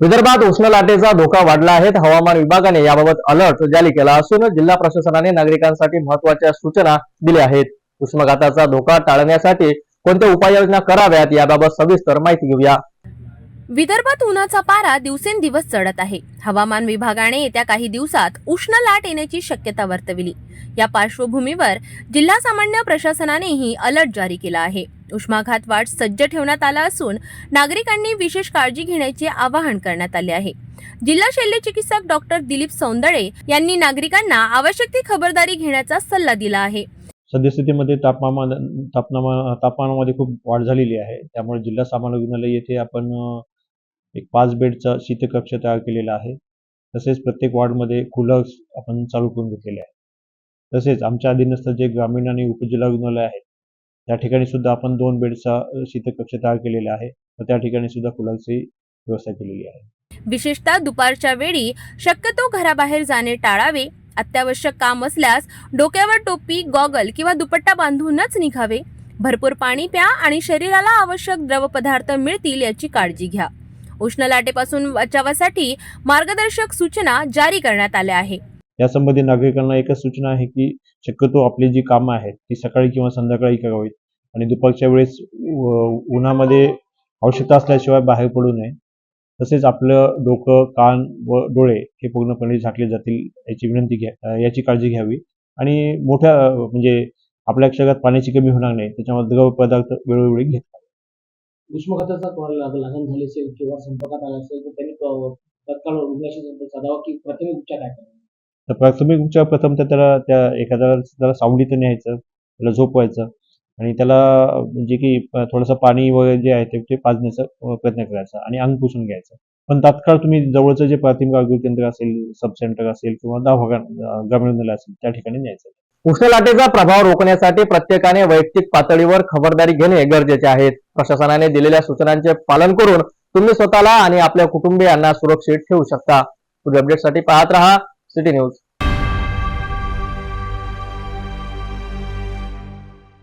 विदर्भात उष्ण लाटेचा धोका वाढला आहे. हवामान विभागाने याबाबत अलर्ट जारी केला असून जिल्हा प्रशासनाने नागरिकांसाठी महत्त्वाच्या सूचना दिल्या आहेत. उष्माघाताचा धोका टाळण्यासाठी कोणत्या उपाययोजना कराव्यात याबाबत सविस्तर माहिती घेऊया. विदर्भात उन्हाचा पारा दिवसेंदिवस चढत आहे. हवामान विभागाने येत्या काही दिवसात उष्ण लाट येण्याची शक्यता वर्तविली. या पार्श्वभूमीवर जिल्हा सामान्य प्रशासनानेही अलर्ट जारी केला आहे. उष्माघात वाढ सज्ज ठेवण्यात आला असून नागरिकांनी विशेष काळजी घेण्याचे आवाहन करण्यात आले आहे. जिल्हा शल्य चिकित्सक डॉक्टर दिलीप सौंदळे यांनी नागरिकांना आवश्यक ती खबरदारी घेण्याचा सल्ला दिला आहे. सद्यस्थितीमध्ये तापमान तापमान तापमानामध्ये खूप वाढ झालेली आहे. त्यामुळे जिल्हा सामान्य रुग्णालय येथे आपण एक पाच बेडचा शीतकक्ष तयार केलेला आहे. तसेच प्रत्येक वॉर्डमध्ये कूलर्स आपण चालू करून घेतलेले आहे तसेच आमच्या अधीनस्थ जे ग्रामीण आणि उपजिल्हा रुग्णालय आहेत त्या ठिकाणी सुद्धा आपण दोन बेडचा शीतकक्ष तयार केलेला आहे. तर त्या ठिकाणी सुद्धा फुलांची व्यवस्था केलेली आहे. विशेषतः दुपारच्या वेळी शक्यतो घराबाहेर जाणे टाळावे. अत्यावश्यक काम असल्यास डोक्यावर टोपी गॉगल किंवा दुपट्टा बांधूनच निघावे. भरपूर पाणी प्या आणि शरीराला आवश्यक द्रवपदार्थ मिळतील याची काळजी घ्या. उष्ण लाटेपासून बचावासाठी मार्गदर्शक सूचना जारी करण्यात आल्या आहे यासंबंधी नागरिकांना एकच सूचना आहे की शक्यतो आपली जी कामं आहेत ती सकाळी किंवा संध्याकाळी करावीत आणि दुपारच्या वेळेस उन्हामध्ये आवश्यकता असल्याशिवाय बाहेर पडू नये. तसेच आपलं डोकं कान व डोळे हे पूर्णपणे झाकले जातील याची विनंती घ्या याची काळजी घ्यावी. आणि मोठ्या म्हणजे आपल्या शरीरात पाण्याची कमी होणार नाही त्याच्यामध्ये द्रव पदार्थ वेळोवेळी घेत उष्माघाताचा लागण झाली असेल किंवा संपर्कात आला असेल तर त्यांनी तत्काळ रुग्णाशी संपर्क साधावा की प्राथमिक उपचार काय तर प्राथमिक उपचार प्रथम तर त्याला त्या एखाद्याला त्याला सावलीत न्यायचं त्याला झोपवायचं आणि त्याला म्हणजे की थोडंसं पाणी वगैरे जे आहे ते- ते पाजण्याचा प्रयत्न करायचा आणि अंग पुसून घ्यायचं. पण तात्काळ तुम्ही जवळचं जे प्राथमिक आरोग्य केंद्र असेल सब सेंटर असेल किंवा दवाखाना ग्रामीण रुग्णालय असेल त्या ठिकाणी न्यायचं. उष्ण लाटेचा प्रभाव रोखण्यासाठी प्रत्येकाने वैयक्तिक पातळीवर खबरदारी घेणे गरजेचे आहे. प्रशासनाने दिलेल्या सूचनांचे पालन करून तुम्ही स्वतःला आणि आपल्या कुटुंबियांना सुरक्षित ठेवू शकता. पुढील अपडेटसाठी पाहत रहा. City News.